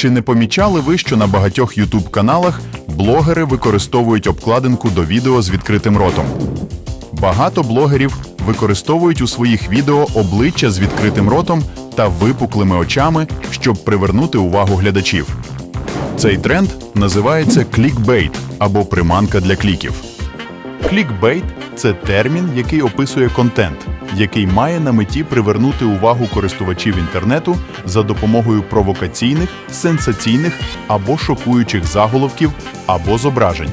Чи не помічали ви, що на багатьох youtube каналах блогери використовують обкладинку до відео з відкритим ротом? Багато блогерів використовують у своїх відео обличчя з відкритим ротом та випуклими очами, щоб привернути увагу глядачів. Цей тренд називається клікбейт або приманка для кліків. Клікбейт це термін, який описує контент, який має на меті привернути увагу користувачів інтернету за допомогою провокаційних, сенсаційних або шокуючих заголовків або зображень.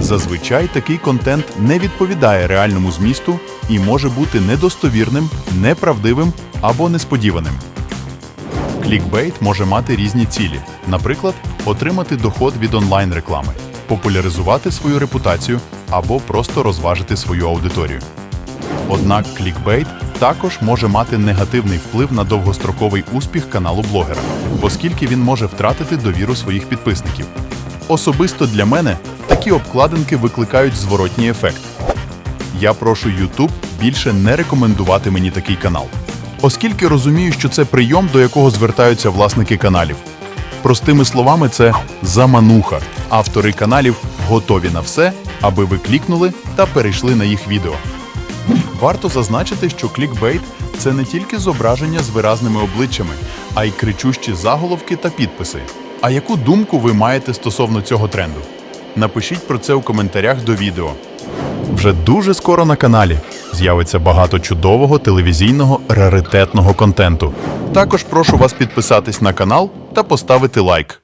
Зазвичай такий контент не відповідає реальному змісту і може бути недостовірним, неправдивим або несподіваним. Клікбейт може мати різні цілі, наприклад, отримати доход від онлайн-реклами, популяризувати свою репутацію або просто розважити свою аудиторію. Однак клікбейт також може мати негативний вплив на довгостроковий успіх каналу блогера, оскільки він може втратити довіру своїх підписників. Особисто для мене такі обкладинки викликають зворотній ефект. Я прошу YouTube більше не рекомендувати мені такий канал, оскільки розумію, що це прийом, до якого звертаються власники каналів. Простими словами, це замануха. Автори каналів готові на все, аби ви клікнули та перейшли на їх відео. Варто зазначити, що клікбейт це не тільки зображення з виразними обличчями, а й кричущі заголовки та підписи. А яку думку ви маєте стосовно цього тренду? Напишіть про це у коментарях до відео. Вже дуже скоро на каналі з'явиться багато чудового телевізійного раритетного контенту. Також прошу вас підписатись на канал та поставити лайк.